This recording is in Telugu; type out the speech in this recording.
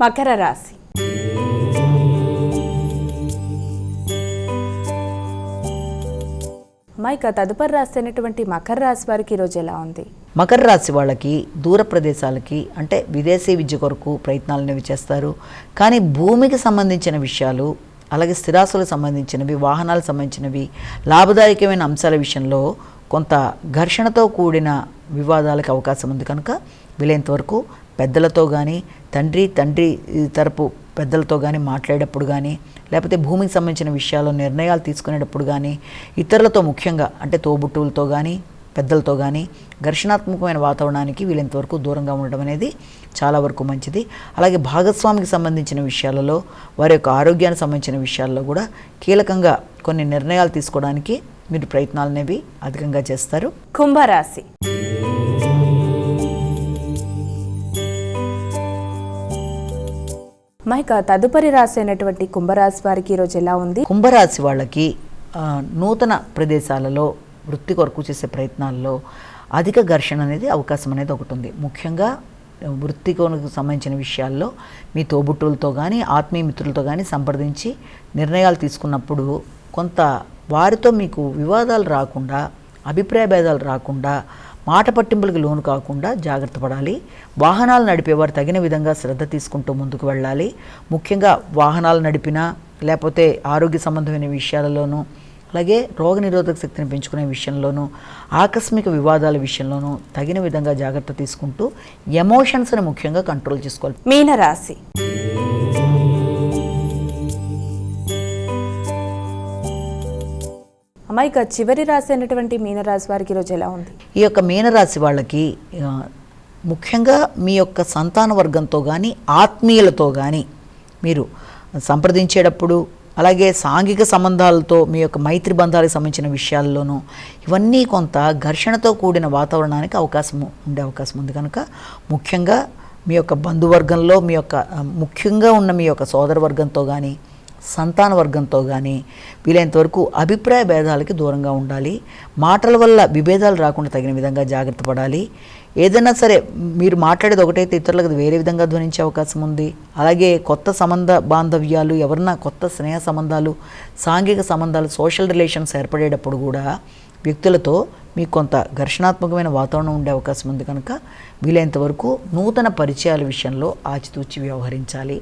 మకర రాశి. మైక తదుపరి రాశి అయినటువంటి మకర రాశి వారికి ఈరోజు ఎలా ఉంది? మకర రాశి వాళ్ళకి దూర ప్రదేశాలకి అంటే విదేశీ విద్య కొరకు ప్రయత్నాలు అనేవి చేస్తారు. కానీ భూమికి సంబంధించిన విషయాలు అలాగే స్థిరాస్తులకు సంబంధించినవి వాహనాలకు సంబంధించినవి లాభదాయకమైన అంశాల విషయంలో కొంత ఘర్షణతో కూడిన వివాదాలకు అవకాశం ఉంది కనుక వీలైనంత వరకు పెద్దలతో కానీ తండ్రి తండ్రి తరపు పెద్దలతో కానీ మాట్లాడేటప్పుడు కానీ లేకపోతే భూమికి సంబంధించిన విషయాల్లో నిర్ణయాలు తీసుకునేటప్పుడు కానీ ఇతరులతో ముఖ్యంగా అంటే తోబుట్టువులతో కానీ పెద్దలతో కానీ ఘర్షణాత్మకమైన వాతావరణానికి వీలైనంతవరకు దూరంగా ఉండడం అనేది చాలా వరకు మంచిది. అలాగే భాగస్వామికి సంబంధించిన విషయాలలో వారి యొక్క ఆరోగ్యానికి సంబంధించిన విషయాల్లో కూడా కీలకంగా కొన్ని నిర్ణయాలు తీసుకోవడానికి మీరు ప్రయత్నాలు అనేవి అధికంగా చేస్తారు. కుంభరాశి. మైక తదుపరి రాశి అయినటువంటి కుంభరాశి వారికి ఈరోజు ఎలా ఉంది? కుంభరాశి వాళ్ళకి నూతన ప్రదేశాలలో వృత్తి కొరకు చేసే ప్రయత్నాల్లో అధిక ఘర్షణ అనేది అవకాశం అనేది ఒకటి ఉంది. ముఖ్యంగా వృత్తికొను సంబంధించిన విషయాల్లో మీ తోబుట్టులతో కానీ ఆత్మీయ మిత్రులతో కానీ సంప్రదించి నిర్ణయాలు తీసుకున్నప్పుడు కొంత వారితో మీకు వివాదాలు రాకుండా అభిప్రాయ భేదాలు రాకుండా మాట పట్టింపులకు లోను కాకుండా జాగ్రత్త పడాలి. వాహనాలు నడిపేవారు తగిన విధంగా శ్రద్ధ తీసుకుంటూ ముందుకు వెళ్ళాలి. ముఖ్యంగా వాహనాలు నడిపినా లేకపోతే ఆరోగ్య సంబంధమైన విషయాలలోనూ అలాగే రోగనిరోధక శక్తిని పెంచుకునే విషయంలోనూ ఆకస్మిక వివాదాల విషయంలోనూ తగిన విధంగా జాగ్రత్త తీసుకుంటూ ఎమోషన్స్ని ముఖ్యంగా కంట్రోల్ చేసుకోవాలి. మీనరాశి. మైక చివరి రాశి అయినటువంటి మీనరాశి వారికి ఈరోజు ఎలా ఉంది? ఈ యొక్క మీనరాశి వాళ్ళకి ముఖ్యంగా మీ యొక్క సంతాన వర్గంతో కానీ ఆత్మీయులతో కానీ మీరు సంప్రదించేటప్పుడు అలాగే సాంఘిక సంబంధాలతో మీ యొక్క మైత్రి బంధాలకు సంబంధించిన విషయాల్లోనూ ఇవన్నీ కొంత ఘర్షణతో కూడిన వాతావరణానికి అవకాశం ఉండే అవకాశం ఉంది. కనుక ముఖ్యంగా మీ యొక్క బంధువర్గంలో మీ యొక్క ముఖ్యంగా ఉన్న మీ యొక్క సోదర వర్గంతో కానీ సంతాన వర్గంతో కానీ వీలైనంత వరకు అభిప్రాయ భేదాలకి దూరంగా ఉండాలి. మాటల వల్ల విభేదాలు రాకుండా తగిన విధంగా జాగ్రత్త పడాలి. ఏదైనా సరే మీరు మాట్లాడేది ఒకటైతే ఇతరులకు వేరే విధంగా ధ్వనించే అవకాశం ఉంది. అలాగే కొత్త సంబంధ బాంధవ్యాలు ఎవరన్నా కొత్త స్నేహ సంబంధాలు సాంఘిక సంబంధాలు సోషల్ రిలేషన్స్ ఏర్పడేటప్పుడు కూడా వ్యక్తులతో మీకు కొంత ఘర్షణాత్మకమైన వాతావరణం ఉండే అవకాశం ఉంది కనుక వీలైనంత వరకు నూతన పరిచయాల విషయంలో ఆచితూచి వ్యవహరించాలి.